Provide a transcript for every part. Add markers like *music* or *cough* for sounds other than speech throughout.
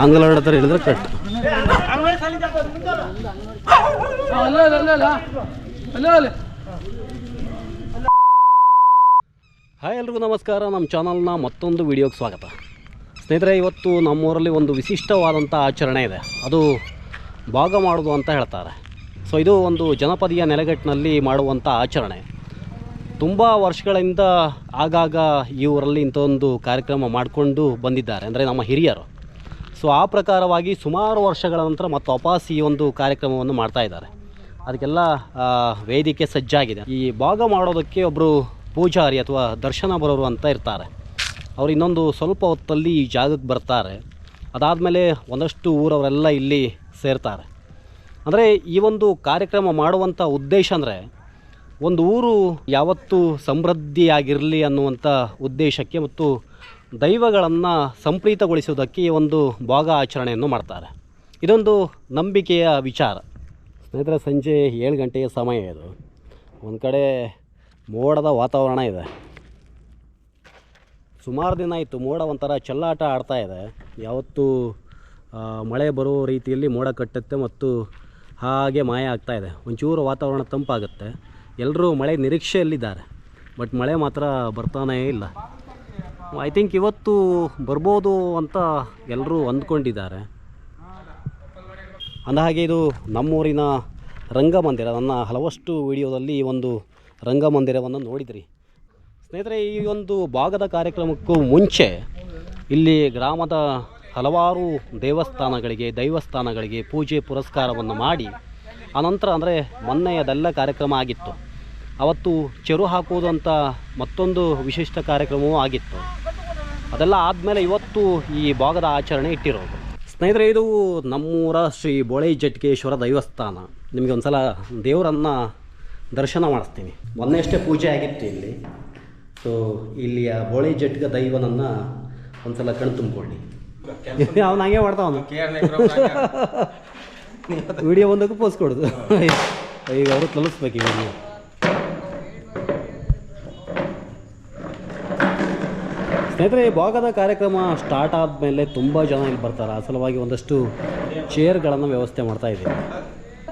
ಆಂಗ್ಲ ಹತ್ರ ಹೇಳಿದ್ರೆ ಕಟ್ ಹಾಯ್ ಎಲ್ರಿಗೂ ನಮಸ್ಕಾರ ನಮ್ಮ ಚಾನಲ್ನ ಮತ್ತೊಂದು ವಿಡಿಯೋಗೆ ಸ್ವಾಗತ. ಸ್ನೇಹಿತರೆ, ಇವತ್ತು ನಮ್ಮೂರಲ್ಲಿ ಒಂದು ವಿಶಿಷ್ಟವಾದಂಥ ಆಚರಣೆ ಇದೆ. ಅದು ಭಾಗ ಮಾಡೋದು ಅಂತ ಹೇಳ್ತಾರೆ. ಸೊ ಇದು ಒಂದು ಜನಪದೀಯ ನೆಲೆಗಟ್ಟಿನಲ್ಲಿ ಮಾಡುವಂಥ ಆಚರಣೆ. ತುಂಬ ವರ್ಷಗಳಿಂದ ಆಗಾಗ ಈ ಊರಲ್ಲಿ ಇಂಥ ಒಂದು ಕಾರ್ಯಕ್ರಮ ಮಾಡಿಕೊಂಡು ಬಂದಿದ್ದಾರೆ. ಅಂದರೆ ನಮ್ಮ ಹಿರಿಯರು. ಸೊ ಆ ಪ್ರಕಾರವಾಗಿ ಸುಮಾರು ವರ್ಷಗಳ ನಂತರ ಮತ್ತು ವಾಪಸ್ ಈ ಒಂದು ಕಾರ್ಯಕ್ರಮವನ್ನು ಮಾಡ್ತಾ ಇದ್ದಾರೆ. ಅದಕ್ಕೆಲ್ಲ ವೇದಿಕೆ ಸಜ್ಜಾಗಿದೆ. ಈ ಭಾಗ ಮಾಡೋದಕ್ಕೆ ಒಬ್ಬರು ಪೂಜಾರಿ ಅಥವಾ ದರ್ಶನ ಬರೋರು ಅಂತ ಇರ್ತಾರೆ. ಅವರು ಇನ್ನೊಂದು ಸ್ವಲ್ಪ ಹೊತ್ತಲ್ಲಿ ಈ ಜಾಗಕ್ಕೆ ಬರ್ತಾರೆ. ಅದಾದಮೇಲೆ ಒಂದಷ್ಟು ಊರವರೆಲ್ಲ ಇಲ್ಲಿ ಸೇರ್ತಾರೆ. ಅಂದರೆ ಈ ಒಂದು ಕಾರ್ಯಕ್ರಮ ಮಾಡುವಂಥ ಉದ್ದೇಶ ಅಂದರೆ ಒಂದು ಊರು ಯಾವತ್ತೂ ಸಮೃದ್ಧಿಯಾಗಿರಲಿ ಅನ್ನುವಂಥ ಉದ್ದೇಶಕ್ಕೆ ಮತ್ತು ದೈವಗಳನ್ನು ಸಂಪ್ರೀತಗೊಳಿಸುವುದಕ್ಕೆ ಈ ಒಂದು ಭಾಗ ಆಚರಣೆಯನ್ನು ಮಾಡ್ತಾರೆ. ಇದೊಂದು ನಂಬಿಕೆಯ ವಿಚಾರ. ಸ್ನೇಹಿತರೆ, ಸಂಜೆ ಏಳು ಗಂಟೆಯ ಸಮಯ ಇದು. ಒಂದು ಕಡೆ ಮೋಡದ ವಾತಾವರಣ ಇದೆ. ಸುಮಾರು ದಿನ ಆಯಿತು ಮೋಡ ಒಂಥರ ಚೆಲ್ಲಾಟ ಆಡ್ತಾ ಇದೆ. ಯಾವತ್ತೂ ಮಳೆ ಬರೋ ರೀತಿಯಲ್ಲಿ ಮೋಡ ಕಟ್ಟುತ್ತೆ ಮತ್ತು ಹಾಗೆ ಮಾಯ ಆಗ್ತಾ ಇದೆ. ಒಂಚೂರು ವಾತಾವರಣ ತಂಪಾಗುತ್ತೆ. ಎಲ್ಲರೂ ಮಳೆ ನಿರೀಕ್ಷೆಯಲ್ಲಿದ್ದಾರೆ. ಬಟ್ ಮಳೆ ಮಾತ್ರ ಬರ್ತಾನೇ ಇಲ್ಲ. ಐ ಥಿಂಕ್ ಇವತ್ತು ಬರ್ಬೋದು ಅಂತ ಎಲ್ಲರೂ ಅಂದ್ಕೊಂಡಿದ್ದಾರೆ. ಅಂದಹಾಗೆ ಇದು ನಮ್ಮೂರಿನ ರಂಗಮಂದಿರ, ನನ್ನ ಹಲವಷ್ಟು ವಿಡಿಯೋದಲ್ಲಿ ಈ ಒಂದು ರಂಗಮಂದಿರವನ್ನು ನೋಡಿದ್ರಿ. ಸ್ನೇಹಿತರೆ, ಈ ಒಂದು ಭಾಗದ ಕಾರ್ಯಕ್ರಮಕ್ಕೂ ಮುಂಚೆ ಇಲ್ಲಿ ಗ್ರಾಮದ ಹಲವಾರು ದೇವಸ್ಥಾನಗಳಿಗೆ, ದೈವಸ್ಥಾನಗಳಿಗೆ ಪೂಜೆ ಪುರಸ್ಕಾರವನ್ನು ಮಾಡಿ ಆನಂತರ ಅಂದರೆ ಮೊನ್ನೆಯದೆಲ್ಲ ಕಾರ್ಯಕ್ರಮ ಆಗಿತ್ತು. ಅವತ್ತು ಚೆರು ಹಾಕುವುದು ಅಂತ ಮತ್ತೊಂದು ವಿಶಿಷ್ಟ ಕಾರ್ಯಕ್ರಮವೂ ಆಗಿತ್ತು. ಅದೆಲ್ಲ ಆದಮೇಲೆ ಇವತ್ತು ಈ ಭಾಗದ ಆಚರಣೆ ಇಟ್ಟಿರೋದು. ಸ್ನೇಹಿತರೆ ಇದು ನಮ್ಮೂರ ಶ್ರೀ ಬೋಳೆ ಜಟ್ಕೇಶ್ವರ ದೈವಸ್ಥಾನ. ನಿಮಗೆ ಒಂದು ಸಲ ದೇವರನ್ನು ದರ್ಶನ ಮಾಡಿಸ್ತೀನಿ. ಮೊನ್ನೆಯಷ್ಟೇ ಪೂಜೆ ಆಗಿತ್ತು ಇಲ್ಲಿ. ಸೊ ಇಲ್ಲಿಯ ಬೋಳೆ ಜಟ್ಕ ದೈವನನ್ನು ಒಂದು ಸಲ ಕಣ್ ತುಂಬಿಕೊಳ್ಳಿ. ಅವನು *laughs* ಹಂಗೆ ಮಾಡ್ತಾವನು ವಿಡಿಯೋ ಒಂದಕ್ಕೂ ಪೋಸ್ ಕೊಡೋದು. *laughs* ಈಗ ಅವರು ತಲುಪಿಸ್ಬೇಕು ಈ ವಿಡಿಯೋ ಸ್ನೇಹಿತರೆ, ಈ ಭಾಗದ ಕಾರ್ಯಕ್ರಮ ಸ್ಟಾರ್ಟ್ ಆದಮೇಲೆ ತುಂಬ ಜನ ಇಲ್ಲಿ ಬರ್ತಾರೆ. ಆ ಸಲುವಾಗಿ ಒಂದಷ್ಟು ಚೇರ್ಗಳನ್ನು ವ್ಯವಸ್ಥೆ ಮಾಡ್ತಾ ಇದ್ದೀವಿ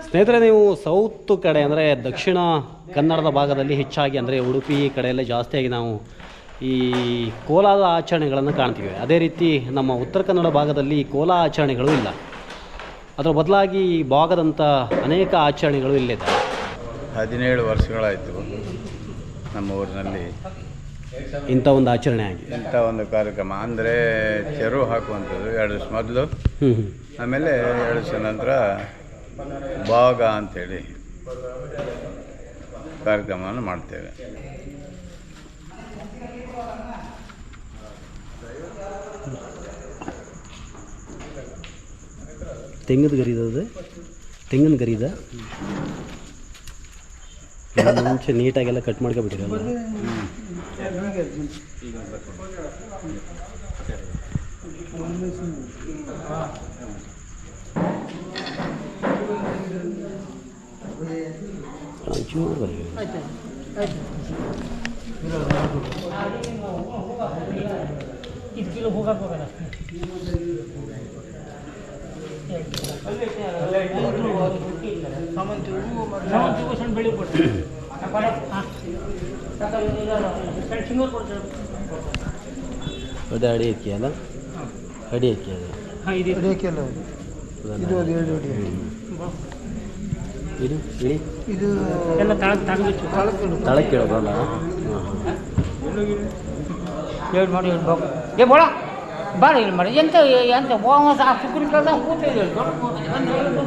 ಸ್ನೇಹಿತರೆ, ನೀವು ಸೌತ್ ಕಡೆ ಅಂದರೆ ದಕ್ಷಿಣ ಕನ್ನಡದ ಭಾಗದಲ್ಲಿ ಹೆಚ್ಚಾಗಿ ಅಂದರೆ ಉಡುಪಿ ಕಡೆಯಲ್ಲೇ ಜಾಸ್ತಿಯಾಗಿ ನಾವು ಈ ಕೋಲಾದ ಆಚರಣೆಗಳನ್ನು ಕಾಣ್ತೀವಿ. ಅದೇ ರೀತಿ ನಮ್ಮ ಉತ್ತರ ಕನ್ನಡ ಭಾಗದಲ್ಲಿ ಕೋಲಾ ಆಚರಣೆಗಳು ಇಲ್ಲ. ಅದರ ಬದಲಾಗಿ ಈ ಭಾಗದಂಥ ಅನೇಕ ಆಚರಣೆಗಳು ಇಲ್ಲಿದೆ. ಹದಿನೇಳು ವರ್ಷಗಳಾಯಿತು ನಮ್ಮ ಊರಿನಲ್ಲಿ. ಇಂಥ ಒಂದು ಆಚರಣೆ ಆಗಿ ಇಂಥ ಒಂದು ಕಾರ್ಯಕ್ರಮ. ಅಂದರೆ ಚೆರು ಹಾಕುವಂಥದ್ದು ಎರಡು ದಿವಸ ಮೊದಲು. ಆಮೇಲೆ ಎರಡು ದಿವಸ ನಂತರ ಭಾಗ ಅಂಥೇಳಿ ಕಾರ್ಯಕ್ರಮವನ್ನು ಮಾಡ್ತೇವೆ. ತೆಂಗದ ಗರಿದ ತೆಂಗಿನ ಗರಿದ ಮುಂಚೆ ನೀಟಾಗೆಲ್ಲ ಕಟ್ ಮಾಡ್ಕೊಬಿಟ್ಟಿರಲ್ಲ ಒಂಚೂರು ಬರೀ. ಅದು ಅಡಿ ಅಕ್ಕಿ ಅಲ್ಲ ಅಡಿ ಅಕ್ಕಿ ಅದು. ಇದು ಅದು ಎರಡು ಅಡಿ. ಇದು ಇಳಿ? ಇದು ತಳಕ್ಕೆ ಇಡೋದಲ್ಲ ಹಾಂ ಎರಡು ಮಾಡಿ ಎರಡು ಬಾಬು ಏ ಬೋಳ. ಬಾರ ಇಲ್ಲಿ ಮಾಡಿ. ಎಂತ ಎಂತ? ಹೋಮ ಆ ಸುಕ್ರಿ ಕೇಳ್ದ ಕೂತಿದೆ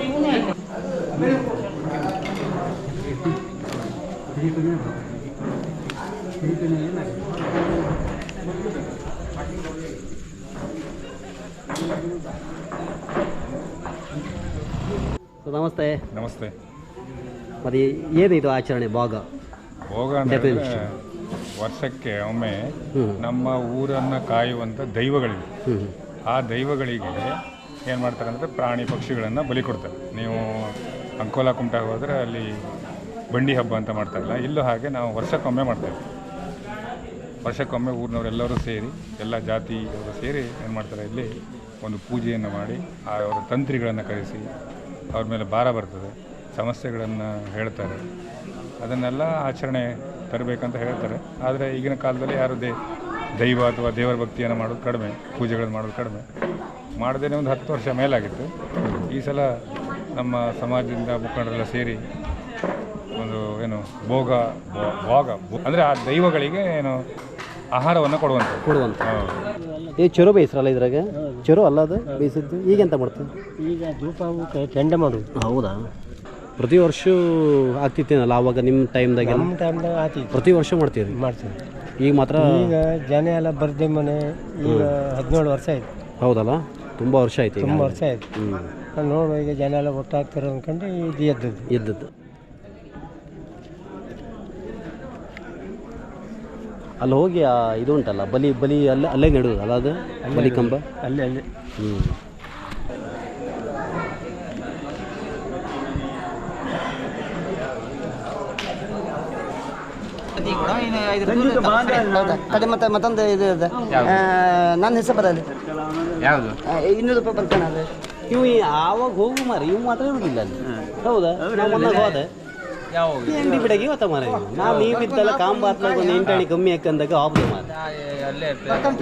ಇವನೇ ಆಯ್ತು. ನಮಸ್ತೆ. ನಮಸ್ತೆ. ಏನು ಇದು ಆಚರಣೆ ಭಾಗ? ಭೋಗ ಅಂದರೆ Definition. ವರ್ಷಕ್ಕೆ ಒಮ್ಮೆ ಹ್ಮ್. ನಮ್ಮ ಊರನ್ನು ಕಾಯುವಂಥ ದೈವಗಳಿವೆ. ಹ್ಞೂ ಆ ದೈವಗಳಿಗೆ ಏನು ಮಾಡ್ತಾರೆ ಅಂದರೆ ಪ್ರಾಣಿ ಪಕ್ಷಿಗಳನ್ನು ಬಲಿ ಕೊಡ್ತಾರೆ. ನೀವು ಅಂಕೋಲ ಕುಮಟ ಹೋದರೆ ಅಲ್ಲಿ ಬಂಡಿ ಹಬ್ಬ ಅಂತ ಮಾಡ್ತಾರಲ್ಲ ಇಲ್ಲೂ. ಹಾಗೆ ನಾವು ವರ್ಷಕ್ಕೊಮ್ಮೆ ಮಾಡ್ತೇವೆ. ವರ್ಷಕ್ಕೊಮ್ಮೆ ಊರಿನವರೆಲ್ಲರೂ ಸೇರಿ, ಎಲ್ಲ ಜಾತಿಯವರು ಸೇರಿ ಏನು ಮಾಡ್ತಾರೆ, ಇಲ್ಲಿ ಒಂದು ಪೂಜೆಯನ್ನು ಮಾಡಿ ಅವರ ತಂತ್ರಿಗಳನ್ನು ಕರೆಸಿ, ಅವ್ರ ಮೇಲೆ ಭಾರ ಬರ್ತದೆ, ಸಮಸ್ಯೆಗಳನ್ನು ಹೇಳ್ತಾರೆ. ಅದನ್ನೆಲ್ಲ ಆಚರಣೆ ತರಬೇಕಂತ ಹೇಳ್ತಾರೆ. ಆದರೆ ಈಗಿನ ಕಾಲದಲ್ಲಿ ಯಾರು ದೇ, ದೈವ ಅಥವಾ ದೇವರ ಭಕ್ತಿಯನ್ನು ಮಾಡೋದು ಕಡಿಮೆ, ಪೂಜೆಗಳನ್ನು ಮಾಡೋದು ಕಡಿಮೆ. ಮಾಡದೇನೆ ಒಂದು ಹತ್ತು ವರ್ಷ ಮೇಲಾಗಿತ್ತು. ಈ ಸಲ ನಮ್ಮ ಸಮಾಜದಿಂದ ಮುಖಂಡರೆಲ್ಲ ಸೇರಿ ಏನು ಭೋಗ ಭೋಗ ಅಂದರೆ ಆ ದೈವಗಳಿಗೆ ಏನು ಆಹಾರವನ್ನು ಕೊಡುವಂಥದ್ದು. ಕೊಡುವಂತ ಹೌದು. ಈ ಚೊರೋ ಬೇಯಿಸ್ರಲ್ಲ ಇದ್ರಾಗ? ಚೊರು ಅಲ್ಲ ಅದು? ಬೇಯಿಸಿದ್ದು? ಈಗ ಎಂತ ಮಾಡ್ತೀವಿ ಈಗ ಧೂಪ ಕೆಂಡ ಮಾಡುದು. ಹೌದಾ? ಪ್ರತಿ ವರ್ಷ ಆಗ್ತಿತ್ತೇನಲ್ಲ ಆವಾಗ ನಿಮ್ಮ ಟೈಮ್ದಾಗ ನಮ್ಮ ಟೈಮ್ದಾಗ ಆತಿತ್ತು ಪ್ರತಿ ವರ್ಷ ಮಾಡ್ತೀವಿ ಮಾಡ್ತೀವಿ. ಈಗ ಮಾತ್ರ ಈಗ ಜನ ಎಲ್ಲ ಬರ್ದೆ ಮನೆ ಈಗ ಹದಿನೇಳು ವರ್ಷ ಆಯ್ತು. ಹೌದಲ್ಲ? ತುಂಬ ವರ್ಷ ಆಯ್ತು ಈಗ. ತುಂಬ ವರ್ಷ ಆಯ್ತು. ಹ್ಞೂ ನಾನು ನೋಡುವ ಈಗ ಜನ ಎಲ್ಲ ಒಟ್ಟಾಗ್ತಾರೆ ಅಂದ್ಕೊಂಡು ಇದು ಎದ್ದದ್ದು. ಇದ್ದದ್ದು ಅಲ್ಲಿ ಹೋಗಿ ಆ ಇದು ಉಂಟಲ್ಲ ಬಲಿ ಬಲಿ ಅಲ್ಲೇ ಅಲ್ಲೇ ನೆಡುದು ಅಲ್ಲ ಅದು? ಬಲಿ ಕಂಬ? ಅಲ್ಲೇ ಅಲ್ಲೇ. ಹ್ಞೂ ಕಡೆ ಮತ್ತೆ ಮತ್ತೊಂದು ಇದು ಇದೆ. ನನ್ನ ಹೆಸರು ಬರಲಿ ಯಾವುದು? ಇನ್ನೂರು ರೂಪಾಯಿ ಬರ್ತಾನೆ ಅದು. ಇವು ಈ ಆವಾಗ ಹೋಗು ಮಾರಿ ಇವು ಮಾತ್ರ ಇರುದಿಲ್ಲ ಅಲ್ಲಿ. ಹೌದಾ? ಹೋದೆ. ಈ ಅಂಗಡಿ ಬಿಡಗಿ ಇವತ್ತ ಮಾರ ನಾವು ನೀವು ಇದ್ದಲ್ಲ ಕಾಂಬಾತ್ಲಾಗ ಒಂದು ಎಂಟಣಿ ಕಮ್ಮಿ ಹಾಕಂದಾಗ ಆಪ್ದು ಮಾರ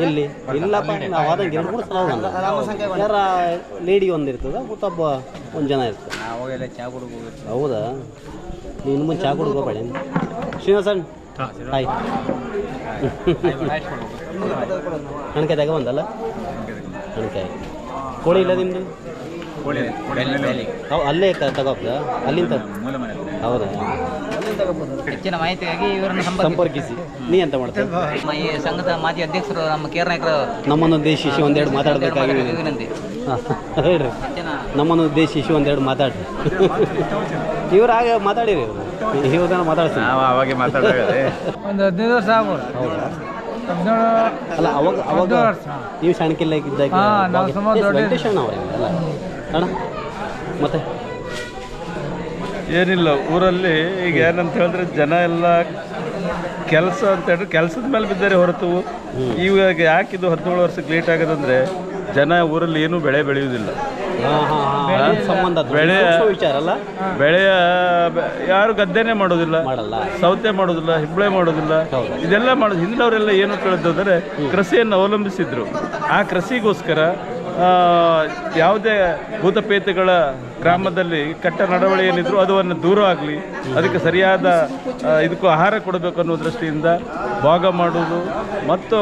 ಇಲ್ಲಿ ಇಲ್ಲಪ್ಪ ನಾವು ಹೋದಂಗೆ ಎರಡು ಮೂರು ಸಲ ಹೋಗಲ್ಲ. ಯಾರ ಲೇಡಿ ಒಂದು ಇರ್ತದ ಮತ್ತೊಬ್ಬ ಒಂದು ಜನ ಇರ್ತದೆ. ಹೌದಾ? ನೀನು ಮುಂದೆ ಚಾ ಕುಡ್ಕೋ ಬೇಡ ಶ್ರೀನಿವಾಸನ್ ಹಾಯ್. ಹಣಕಾಯಿ ತಗ ಬಂದಲ್ಲ? ಹಣಕಾಯಿ ಕೋಳಿ ಇಲ್ಲ ನಿಮ್ಮದು ಅಲ್ಲೇ ತಗೋದ ಅಲ್ಲಿಂದ ಹೌದಾ? ಹೆಚ್ಚಿನ ಮಾಹಿತಿಗಾಗಿ ಇವರನ್ನು ಸಂಪರ್ಕಿಸಿ. ನೀ ಅಂತ ಮಾಡ್ತೇವೆ ನಮ್ಮ ಈ ಸಂಘದ ಮಾಜಿ ಅಧ್ಯಕ್ಷರು ನಮ್ಮ ಕೇರ್ ನಾಯಕರು ನಮ್ಮನ್ನು ಉದ್ದೇಶಿಸಿ ಒಂದೆರಡು ಮಾತಾಡಬೇಕಾಗಿ ವಿನಂತಿ. ಹೇಳ್ರಿ. ನಮ್ಮನ್ನು ಉದ್ದೇಶಿಸಿ ಒಂದೆರಡು ಮಾತಾಡ್ರಿ. ಇವ್ರು ಹಾಗೆ ಮಾತಾಡಿರಿ ಇವ್ರು. ಇವ್ರನ್ನ ಮಾತಾಡ್ತೀನಿ ನಾವು ಅವಾಗೆ ಮಾತಾಡೋದೇ ಒಂದು ಹದಿನೈದು ವರ್ಷ ಆಗ್ಬೋದು. ಹೌದಾ? ಅಲ್ಲ ಅವಾಗ ಅವಾಗ ನೀವು ಸಣ್ಣಕಿಲ್ಲ ಇದ್ದಾಗ ಅವರೇ ಅಲ್ಲ? ಅಣ್ಣ ಮತ್ತೆ? ಏನಿಲ್ಲ ಊರಲ್ಲಿ ಈಗ ಏನಂತ ಹೇಳಿದ್ರೆ ಜನ ಎಲ್ಲ ಕೆಲಸ ಅಂತ ಹೇಳಿದ್ರೆ ಕೆಲಸದ ಮೇಲೆ ಬಿದ್ದಾರೆ ಹೊರತು ಇವಾಗ ಯಾಕಿದು ಹದಿನೇಳು ವರ್ಷಕ್ಕೆ ಲೇಟ್ ಆಗೋದಂದ್ರೆ ಜನ ಊರಲ್ಲಿ ಏನು ಬೆಳೆ ಬೆಳೆಯುವುದಿಲ್ಲ. ಸಂಬಂಧ. ಬೆಳೆ- ಸೂಕ್ಷ್ಮ ವಿಚಾರ ಅಲ್ಲ? ಬೆಳೆಯ ಯಾರು ಗದ್ದೆನೇ ಮಾಡೋದಿಲ್ಲ. ಸೌತೆ ಮಾಡೋದಿಲ್ಲ ಹಿಬ್ಬಳೆ ಮಾಡೋದಿಲ್ಲ. ಇದೆಲ್ಲ ಮಾಡೋದು ಹಿಂದಿನವರೆಲ್ಲ ಏನು ಕೇಳಿದ್ರೆ ಕೃಷಿಯನ್ನು ಅವಲಂಬಿಸಿದ್ರು. ಆ ಕೃಷಿಗೋಸ್ಕರ ಯಾವುದೇ ಭೂತಪೇತಗಳ ಗ್ರಾಮದಲ್ಲಿ ಕೆಟ್ಟ ನಡವಳಿ ಏನಿದ್ರು ಅದನ್ನು ದೂರ ಆಗಲಿ ಅದಕ್ಕೆ ಸರಿಯಾದ ಇದಕ್ಕೂ ಆಹಾರ ಕೊಡಬೇಕು ಅನ್ನೋ ದೃಷ್ಟಿಯಿಂದ ಭಾಗ ಮಾಡೋದು ಮತ್ತು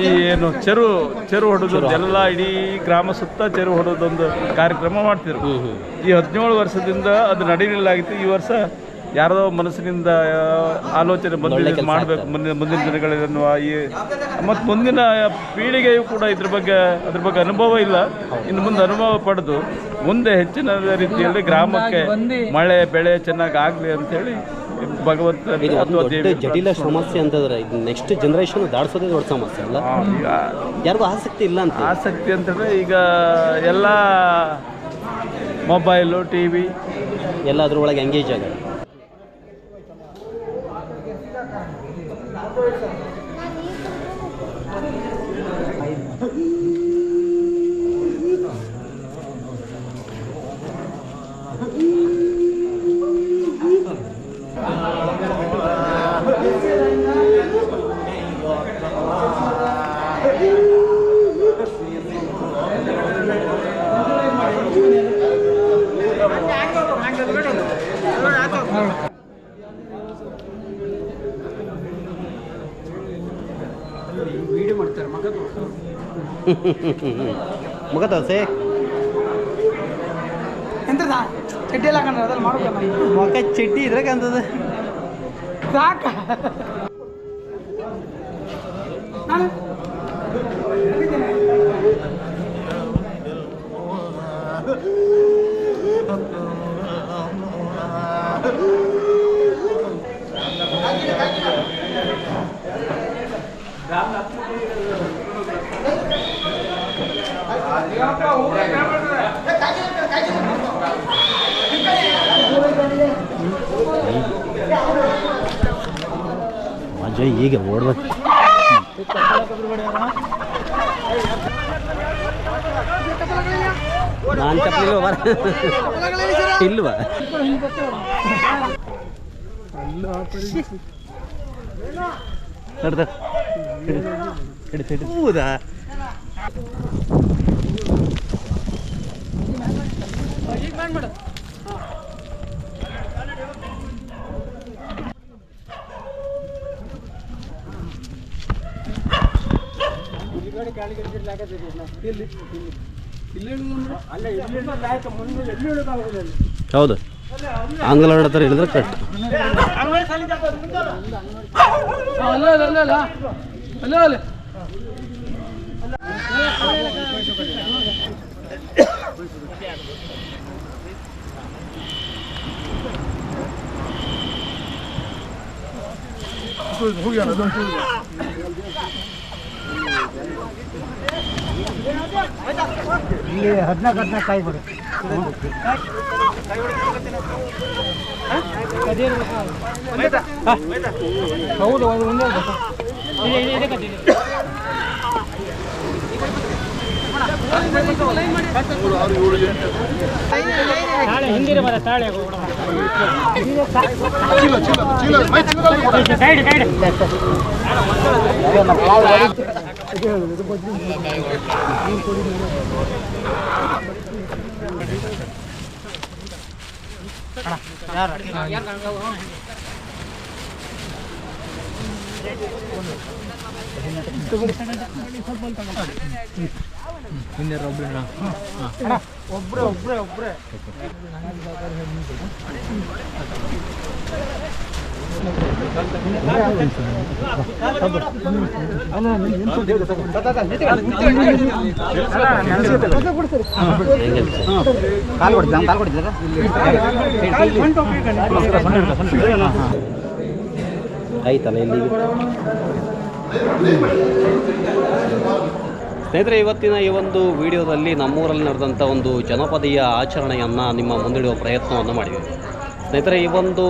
ಈ ಏನು ಚೆರು ಚೆರು ಹೊಡೋದು ಎಲ್ಲ ಇಡೀ ಗ್ರಾಮ ಸುತ್ತ ಚೆರು ಹೊಡೋದೊಂದು ಕಾರ್ಯಕ್ರಮ ಮಾಡ್ತಿದ್ರು. ಈ ಹದಿನೇಳು ವರ್ಷದಿಂದ ಅದು ನಡೀಲಿಲ್ಲಾಗಿತ್ತು ಈ ವರ್ಷ ಯಾರದೋ ಮನಸ್ಸಿನಿಂದ ಆಲೋಚನೆ ಬಂದಿದೆ ಮಾಡಬೇಕು ಮುಂದಿನ ಮುಂದಿನ ದಿನಗಳನ್ನು ಈ ಮತ್ತು ಮುಂದಿನ ಪೀಳಿಗೆಯು ಕೂಡ ಇದ್ರ ಬಗ್ಗೆ ಅದ್ರ ಬಗ್ಗೆ ಅನುಭವ ಇಲ್ಲ. ಇನ್ನು ಮುಂದೆ ಅನುಭವ ಪಡೆದು ಮುಂದೆ ಹೆಚ್ಚಿನ ರೀತಿಯಲ್ಲಿ ಗ್ರಾಮಕ್ಕೆ ಮಳೆ ಬೆಳೆ ಚೆನ್ನಾಗಿ ಆಗಲಿ ಅಂತೇಳಿ ಭಗವಂತ ಜಟಿಲ ಸಮಸ್ಯೆ ಅಂತಂದ್ರೆ ನೆಕ್ಸ್ಟ್ ಜನರೇಷನ್ ದಾಡ್ಸೋದೇ ದೊಡ್ಡ ಸಮಸ್ಯೆ ಅಲ್ಲ? ಯಾರಿಗೂ ಆಸಕ್ತಿ ಇಲ್ಲ ಅಂತ. ಆಸಕ್ತಿ ಅಂತಂದ್ರೆ ಈಗ ಎಲ್ಲ ಮೊಬೈಲು ಟಿ ವಿ ಎಲ್ಲ ಅದ್ರೊಳಗೆ ಎಂಗೇಜ್ ಆಗ ಮುಖ ತೋರ್ಸಿ ಎಂತದ ಚಡ್ಡಿ ಎಲ್ಲ ಕಣ್ಣ ಅದ್ರಲ್ಲಿ ಮಾಡ್ಬೇಕು ಮುಖ ಚಿಟ್ಟಿ ಇದ್ರಾಗ ಅಂತದ ಸಾಕ ನಾನು ಅಜಯ್ ಈಗ ಓಡ್ಬೇಕು ನಾನು ಚಪ್ಪಲಿಲ್ವ ಬರ ಇಲ್ವಾ? ಹೌದಾ? ಹೌದು. ಆಂಗ್ಲ ಹತ್ರ ಹೇಳಿದ್ರೆ ಕಟ್. ಇಲ್ಲಿ ಹದಿನಾಲ್ಕು ಹದಿನಾಲ್ಕು ಕಾಯಿ ಕೊಡು. ಹೌದು ಅದು ಒಂದೇ ತಾಳೆ ಹಿಂದಿರ ಬರ ತಾಳೆ ಸೈಡ್ ಸೈಡ್. ಒಬ್ರೆ ಒಬ್ರೆ ಒಬ್ರೆ ಸ್ನೇಹಿತರೆ, ಇವತ್ತಿನ ಈ ಒಂದು ವಿಡಿಯೋದಲ್ಲಿ ನಮ್ಮೂರಲ್ಲಿ ನಡೆದಂಥ ಒಂದು ಜನಪದೀಯ ಆಚರಣೆಯನ್ನು ನಿಮ್ಮ ಮುಂದಿಡುವ ಪ್ರಯತ್ನವನ್ನು ಮಾಡಿದ್ದೀವಿ. ಸ್ನೇಹಿತರೆ, ಈ ಒಂದು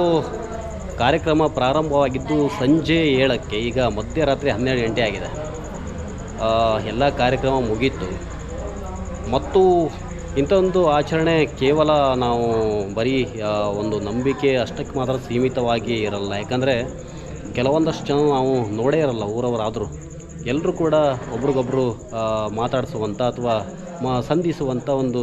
ಕಾರ್ಯಕ್ರಮ ಪ್ರಾರಂಭವಾಗಿದ್ದು ಸಂಜೆ ಏಳಕ್ಕೆ, ಈಗ ಮಧ್ಯರಾತ್ರಿ ಹನ್ನೆರಡು ಗಂಟೆ ಆಗಿದೆ. ಎಲ್ಲ ಕಾರ್ಯಕ್ರಮ ಮುಗೀತು. ಮತ್ತು ಇಂಥ ಒಂದು ಆಚರಣೆ ಕೇವಲ ನಾವು ಬರೀ ಒಂದು ನಂಬಿಕೆ ಅಷ್ಟಕ್ಕೆ ಮಾತ್ರ ಸೀಮಿತವಾಗಿ ಇರಲ್ಲ. ಯಾಕಂದರೆ ಕೆಲವೊಂದಷ್ಟು ಜನ ನಾವು ನೋಡೇ ಇರಲ್ಲ, ಊರವರಾದರೂ. ಎಲ್ಲರೂ ಕೂಡ ಒಬ್ರಿಗೊಬ್ರು ಮಾತಾಡಿಸುವಂಥ ಅಥವಾ ಮ ಸಂಧಿಸುವಂಥ ಒಂದು